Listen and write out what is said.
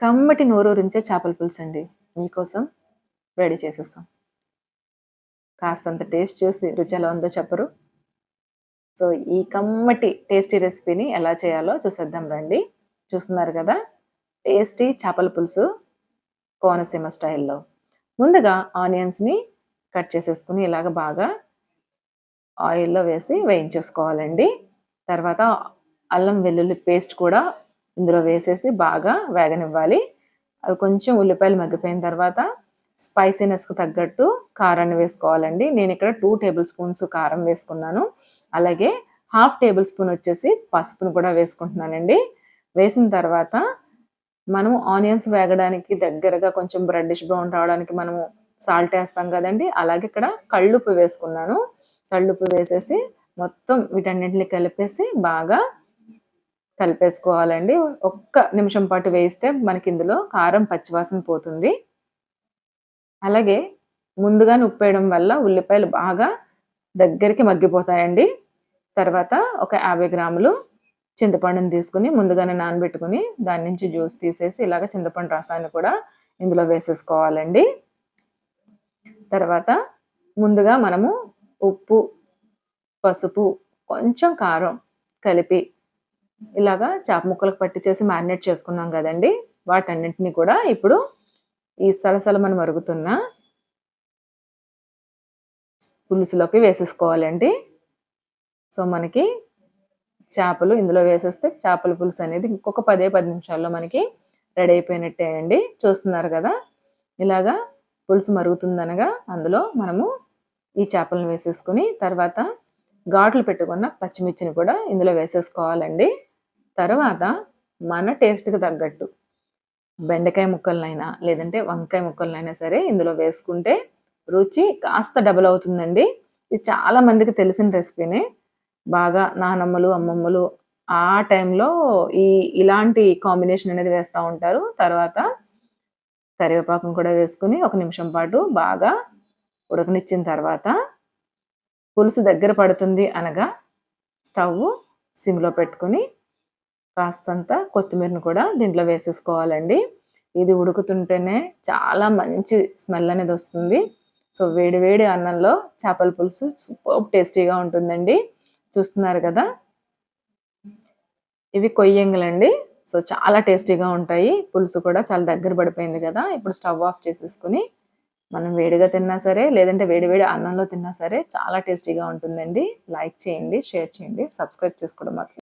కమ్మటి నోరూరించే చేపల పులుసు అండి మీకోసం రెడీ చేసేస్తాం కాస్తంత టేస్ట్ చూసి రుచి ఎలా ఉందో చెప్పరు. సో ఈ కమ్మటి టేస్టీ రెసిపీని ఎలా చేయాలో చూసేద్దాం రండి. చూస్తున్నారు కదా టేస్టీ చేపల పులుసు కోనసీమ స్టైల్లో. ముందుగా ఆనియన్స్ని కట్ చేసేసుకుని ఇలాగ బాగా ఆయిల్లో వేసి వేయించేసుకోవాలండి. తర్వాత అల్లం వెల్లుల్లి పేస్ట్ కూడా ఇందులో వేసేసి బాగా వేగనివ్వాలి. అవి కొంచెం ఉల్లిపాయలు మగ్గిపోయిన తర్వాత స్పైసీనెస్కి తగ్గట్టు కారాన్ని వేసుకోవాలండి. నేను ఇక్కడ టూ టేబుల్ స్పూన్స్ కారం వేసుకున్నాను. అలాగే హాఫ్ టేబుల్ స్పూన్ వచ్చేసి పసుపును కూడా వేసుకుంటున్నానండి. వేసిన తర్వాత మనము ఆనియన్స్ వేగడానికి దగ్గరగా కొంచెం బ్రెడ్డిష్ బ్రౌన్ రావడానికి మనము సాల్ట్ వేస్తాం కదండి. అలాగే ఇక్కడ కళ్ళుప్పు వేసుకున్నాను. కళ్ళుప్పు వేసేసి మొత్తం వీటన్నిటిని కలిపేసి బాగా కలిపేసుకోవాలండి. ఒక్క నిమిషం పాటు వేయిస్తే మనకి ఇందులో కారం పచ్చివాసన పోతుంది. అలాగే ముందుగానే ఉప్పేయడం వల్ల ఉల్లిపాయలు బాగా దగ్గరికి మగ్గిపోతాయండి. తర్వాత ఒక యాభై గ్రాములు చింతపండుని తీసుకుని ముందుగానే నానబెట్టుకుని దాని నుంచి జ్యూస్ తీసేసి ఇలాగ చింతపండు రసాన్ని కూడా ఇందులో వేసేసుకోవాలండి. తర్వాత ముందుగా మనము ఉప్పు పసుపు కొంచెం కారం కలిపి ఇలాగా చేప ముక్కలకు పట్టించేసి మ్యారినేట్ చేసుకున్నాం కదండి. వాటన్నింటినీ కూడా ఇప్పుడు ఈ సలసల మనం మరుగుతున్న పులుసులోకి వేసేసుకోవాలండి. సో మనకి చేపలు ఇందులో వేసేస్తే చేపల పులుసు అనేది ఇంకొక పదే పది నిమిషాల్లో మనకి రెడీ అయిపోయినట్టే అండి. చూస్తున్నారు కదా? ఇలాగా పులుసు మరుగుతుందనగా అందులో మనము ఈ చేపలను వేసేసుకుని తర్వాత ఘాట్లు పెట్టుకున్న పచ్చిమిర్చిని కూడా ఇందులో వేసేసుకోవాలండి. తర్వాత మన టేస్ట్కి తగ్గట్టు బెండకాయ ముక్కలనైనా లేదంటే వంకాయ ముక్కలనైనా సరే ఇందులో వేసుకుంటే రుచి కాస్త డబుల్ అవుతుందండి. ఇది చాలా మందికి తెలిసిన రెసిపీనే. బాగా నానమ్మలు అమ్మమ్మలు ఆ టైంలో ఈ ఇలాంటి కాంబినేషన్ అనేది వేస్తూ ఉంటారు. తర్వాత కరివేపాకం కూడా వేసుకుని ఒక నిమిషం పాటు బాగా ఉడకనిచ్చిన తర్వాత పులుసు దగ్గర పడుతుంది అనగా స్టవ్ సిమ్లో పెట్టుకుని కాస్తంత కొత్తిమీరను కూడా దీంట్లో వేసేసుకోవాలండి. ఇది ఉడుకుతుంటేనే చాలా మంచి స్మెల్ అనేది వస్తుంది. సో వేడివేడి అన్నంలో చేపల పులుసు సూపర్ టేస్టీగా ఉంటుందండి. చూస్తున్నారు కదా? ఇవి కొయ్యంగులండి. సో చాలా టేస్టీగా ఉంటాయి. పులుసు కూడా చాలా దగ్గర పడిపోయింది కదా? ఇప్పుడు స్టవ్ ఆఫ్ చేసేసుకుని మనం వేడిగా తిన్నా సరే లేదంటే వేడివేడి అన్నంలో తిన్నా సరే చాలా టేస్టీగా ఉంటుందండి. లైక్ చేయండి షేర్ చేయండి సబ్స్క్రైబ్ చేసుకోవడం మాత్రం